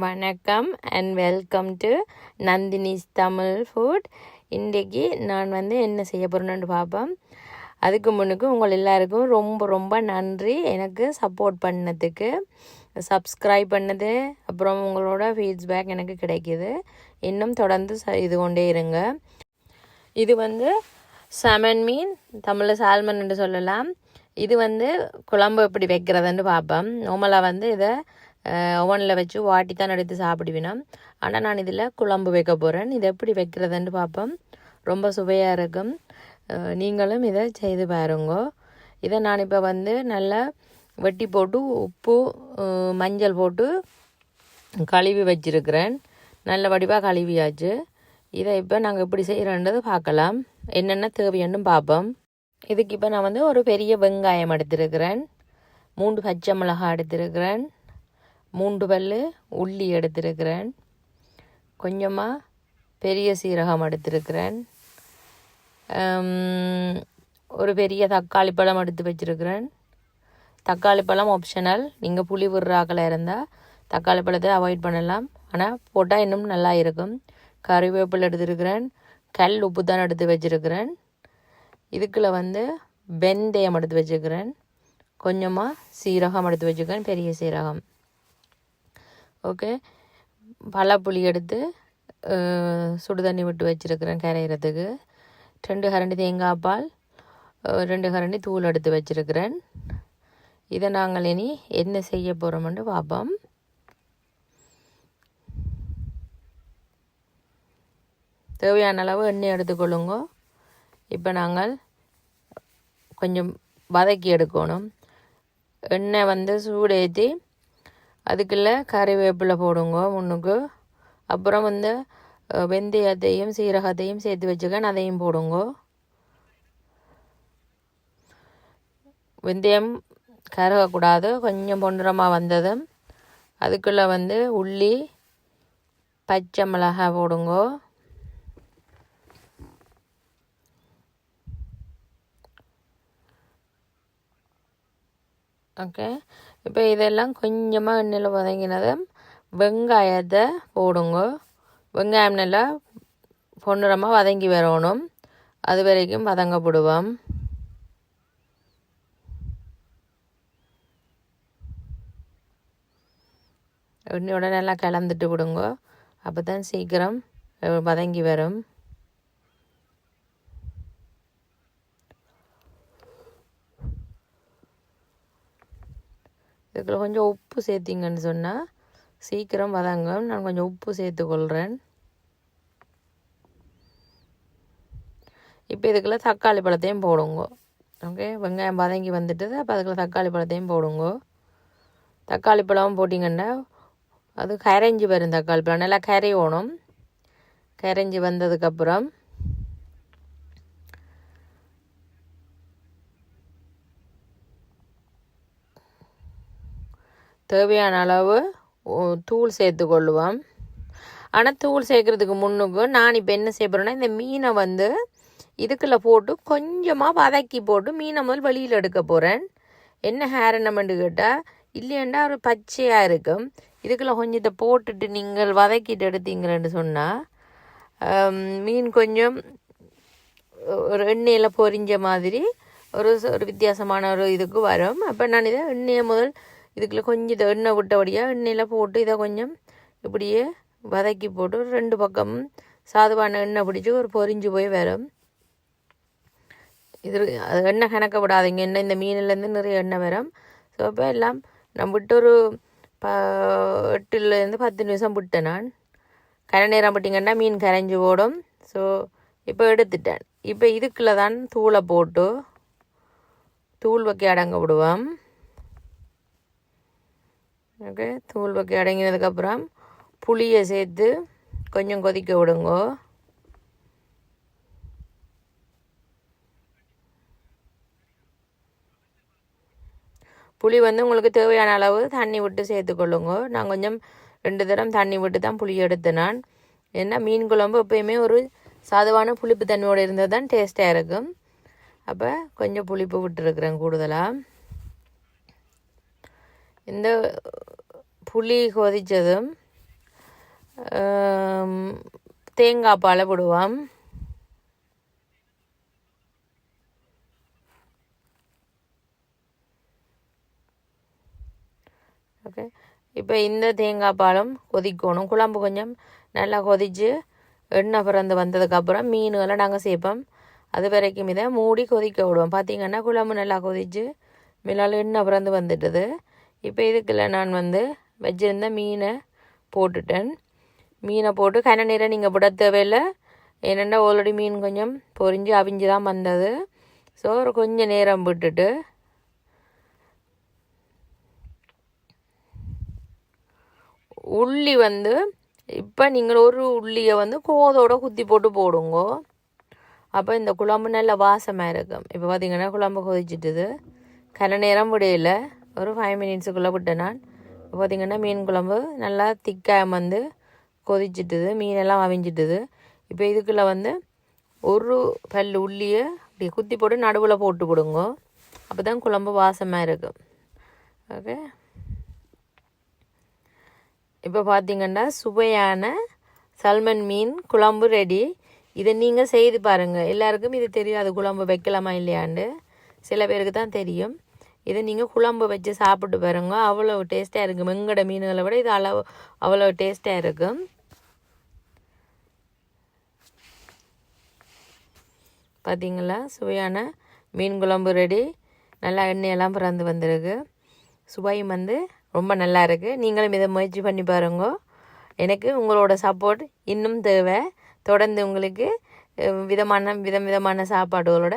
வணக்கம் and welcome to Nandini's Tamil food இன்றைக்கு நான் வந்து என்ன செய்ய போகிறேன்னு பார்ப்போம் அதுக்கு முன்னுக்கு உங்கள் எல்லாருக்கும் ரொம்ப ரொம்ப நன்றி. எனக்கு சப்போர்ட் பண்ணதுக்கு சப்ஸ்கிரைப் பண்ணது அப்புறம் உங்களோட ஃபீட்பேக் எனக்கு கிடைக்கிது. இன்னும் தொடர்ந்து இது கொண்டே இருங்க. இது வந்து சமன் மீன் தமிழில் சால்மன் என்று சொல்லலாம். இது வந்து குழம்பு எப்படி வைக்கிறதுன்னு பார்ப்போம் நார்மலாக வந்து இதை ஓவனில் வச்சு வாட்டி தான் எடுத்து சாப்பிடுவினோம். ஆனால் நான் இதில் குழம்பு வைக்க போகிறேன் இதை எப்படி வைக்கிறதுன்னு பார்ப்போம் ரொம்ப சுவையாக இருக்கும். நீங்களும் இதை செய்து பாருங்க. இதை நான் இப்போ வந்து நல்லா வெட்டி போட்டு உப்பு மஞ்சள் போட்டு கழுவி வச்சிருக்கிறேன். நல்ல வடிவாக கழுவியாச்சு. இதை இப்போ நாங்கள் எப்படி செய்கிறோன்றது பார்க்கலாம். என்னென்ன தேவைன்னு பார்ப்போம் இதுக்கு இப்போ நான் வந்து ஒரு பெரிய வெங்காயம் எடுத்திருக்கிறேன். மூன்று பச்சை மிளகாய் எடுத்திருக்கிறேன். மூன்று பல் உள்ளி எடுத்திருக்கிறேன். கொஞ்சமாக பெரிய சீரகம் எடுத்திருக்கிறேன். ஒரு பெரிய தக்காளி பழம் எடுத்து வச்சுருக்கிறேன். தக்காளி பழம் ஆப்ஷனல் நீங்கள் புளி விடுறாக்கில் இருந்தால் தக்காளி பழத்தை அவாய்ட் பண்ணலாம். ஆனால் போட்டால் இன்னும் நல்லா இருக்கும். கறிவேப்பில் எடுத்துருக்கிறேன். கல் உப்பு தான் எடுத்து வச்சுருக்கிறேன். இதுக்குள்ள வந்து வெந்தயம் எடுத்து வச்சுருக்கிறேன். கொஞ்சமாக சீரகம் எடுத்து வச்சுக்கிறேன் பெரிய சீரகம். ஓகே. பலாப்புளி எடுத்து சுடு தண்ணி விட்டு வச்சுருக்கிறேன் கரையிறதுக்கு. ரெண்டு கரண்டி தேங்காய் பால் ரெண்டு கரண்டி தூள் எடுத்து வச்சுருக்கிறேன். இதை நாங்கள் இனி என்ன செய்ய போகிறோம்னு பார்ப்போம். தேவையான அளவு எண்ணெய் எடுத்துக்கொள்ளுங்க. இப்போ நாங்கள் கொஞ்சம் வதக்கி எடுக்கணும். எண்ணெய் வந்து சூடேற்றி அதுக்குள்ள கறிவேப்பிலை போடுங்க முன்னுக்கு. அப்புறம் வந்து வெந்தயத்தையும் சீரகத்தையும் சேர்த்து வச்சுக்கன் அதையும் போடுங்க. வெந்தயம் கருகக்கூடாது கொஞ்சம் பொன்னிறமாக வந்ததும். அதுக்குள்ளே வந்து உள்ளி பச்சை மிளகாய் போடுங்க. ஓகே? இப்போ இதெல்லாம் கொஞ்சமாக எண்ணெயில் வதங்கினதும் வெங்காயத்தை போடுங்க. வெங்காயம் நல்லா பொன்னிறமாக வதங்கி வரணும். அது வரைக்கும் வதங்கப்படுவோம். எண்ணெயோட நல்லா கலந்துட்டு விடுங்க. அப்போ தான் சீக்கிரம் வதங்கி வரும். இதில் கொஞ்சம் உப்பு சேர்த்திங்கன்னு சொன்னால் சீக்கிரம் வதங்கும் நான் கொஞ்சம் உப்பு சேர்த்துக்கொள்கிறேன் இப்போ இதுக்குள்ள தக்காளி பழத்தையும் போடுங்க. ஓகே? வெங்காயம் வதங்கி வந்துட்டு அப்போ அதுக்குள்ள தக்காளி பழத்தையும் போடுங்க. தக்காளி பழம் போட்டிங்கன்னா அது கரைஞ்சி வரும் தக்காளி பழம். நல்லா கரையணும். கரைஞ்சி வந்ததுக்கப்புறம் தேவையான அளவு தூள் சேர்த்து கொள்ளுவோம். ஆனால் தூள் சேர்க்குறதுக்கு முன்னுக்கு நான் இப்போ என்ன செய்ய போகிறேன்னா இந்த மீனை வந்து இதுக்குள்ளே போட்டு கொஞ்சமாக வதக்கி போட்டு மீனை முதல் வெளியில் எடுக்க போகிறேன் என்ன ஹேர் என்னமெண்ட்டு கேட்டால் இல்லையாண்டா ஒரு பச்சையாக இருக்கும் இதுக்குள்ளே கொஞ்சத்தை போட்டுட்டு நீங்கள் வதக்கிட்டு எடுத்தீங்கன்னு சொன்னால் மீன் கொஞ்சம் ஒரு எண்ணெயில் பொரிஞ்ச மாதிரி ஒரு ஒரு வித்தியாசமான ஒரு இதுக்கு வரும். அப்போ நான் இதை எண்ணெயை முதல் இதுக்குள்ளே கொஞ்சம் இதை எண்ணெய் விட்டபடியாக எண்ணெயில் போட்டு இதை கொஞ்சம் இப்படியே வதக்கி போட்டு ஒரு ரெண்டு பக்கம் சாதுவான எண்ணெய் பிடிச்சி ஒரு பொரிஞ்சு போய் வரும். இது அது எண்ணெய் கணக்க விடாதீங்க எண்ணெய் இந்த மீனிலேருந்து நிறைய எண்ணெய் வரும். ஸோ இப்போ எல்லாம் நான் விட்டு ஒரு ப எட்டுலேருந்து பத்து நிமிஷம் விட்டேன் நான். கரை நேரம் விட்டிங்கன்னா மீன் கரைஞ்சி ஓடும். ஸோ இப்போ எடுத்துட்டேன். இப்போ இதுக்குள்ளே தான் தூளை போட்டு தூள் வைக்க அடங்க விடுவோம். ஓகே? தூள் வைக்க அடங்கினதுக்கப்புறம் புளியை சேர்த்து கொஞ்சம் கொதிக்க விடுங்க. புளி வந்து உங்களுக்கு தேவையான அளவு தண்ணி விட்டு சேர்த்துக்கொள்ளுங்க நான் கொஞ்சம் ரெண்டு தரம் தண்ணி விட்டு தான் புளி எடுத்தேன் நான். ஏன்னா மீன் குழம்பு எப்பயுமே ஒரு சாதுவான புளிப்பு தன்மையோடு இருந்தால் தான் டேஸ்ட்டாக இருக்கும். அப்போ கொஞ்சம் புளிப்பு விட்டுருக்குறேன் கூடுதலாக இந்த புளி கொதித்ததும் தேங்காய் பாலை போடுவோம். ஓகே இப்போ இந்த தேங்காய் பாலும் கொதிக்கணும். குழம்பு கொஞ்சம் நல்லா கொதித்து எண்ணெய் பிறந்து வந்ததுக்கப்புறம் மீன்களை நாங்கள் சேர்ப்போம். அது வரைக்கும் இதை மூடி கொதிக்க விடுவோம். பார்த்தீங்கன்னா குழம்பு நல்லா கொதித்து மேலால் எண்ணெய் பிறந்து வந்துட்டுது. இப்போ இதுக்குள்ள நான் வந்து வச்சிருந்த மீனை போட்டுட்டேன். மீனை போட்டு கன நேரம் நீங்கள் விட தேவையில்லை. ஏனெண்டா ஆல்ரெடி மீன் கொஞ்சம் பொறிஞ்சு அவிஞ்சு தான் வந்தது. ஸோ ஒரு கொஞ்சம் நேரம் விட்டுட்டு உள்ளி வந்து இப்போ நீங்கள் ஒரு உள்ளியை வந்து கோதோட குத்தி போட்டு போடுங்க. அப்போ இந்த குழம்பு நல்ல வாசமாக இருக்கும். இப்போ பார்த்தீங்கன்னா குழம்பு கொதிச்சிட்டுது. கன நேரம் விடையில ஒரு ஃபைவ் மினிட்ஸுக்குள்ளே விட்டேன் நான் இப்போ பார்த்தீங்கன்னா மீன் குழம்பு நல்லா திக்காக வந்து கொதிச்சிட்டுது. மீனெல்லாம் அவிஞ்சிட்டுது. இப்போ இதுக்குள்ளே வந்து ஒரு பல் உள்ளியை இப்படி குத்தி போட்டு நடுவில் போட்டு கொடுங்க அப்போ தான் குழம்பு வாசமாக இருக்கும் ஓகே இப்போ பார்த்தீங்கன்னா சுவையான சல்மன் மீன் குழம்பு ரெடி இதை நீங்கள் செய்து பாருங்கள் எல்லாருக்கும் இது தெரியாது குழம்பு வைக்கலாமா இல்லையாண்டு. சில பேருக்கு தான் தெரியும். இதை நீங்கள் குழம்பு வச்சு சாப்பிட்டு பாருங்க. அவ்வளோ டேஸ்ட்டாக இருக்கும் எங்கட மீன்களை விட இது அளவு அவ்வளோ டேஸ்ட்டாக இருக்கும் பார்த்தீங்களா சுவையான மீன் குழம்பு ரெடி நல்லா எண்ணெயெல்லாம் பிறந்து வந்திருக்கு. சுவையும் வந்து ரொம்ப நல்லா இருக்குது நீங்களும் இதை முயற்சி பண்ணி பாருங்க. எனக்கு உங்களோட சப்போர்ட் இன்னும் தேவை. தொடர்ந்து உங்களுக்கு விதமான விதம் விதமான சாப்பாடுகளோட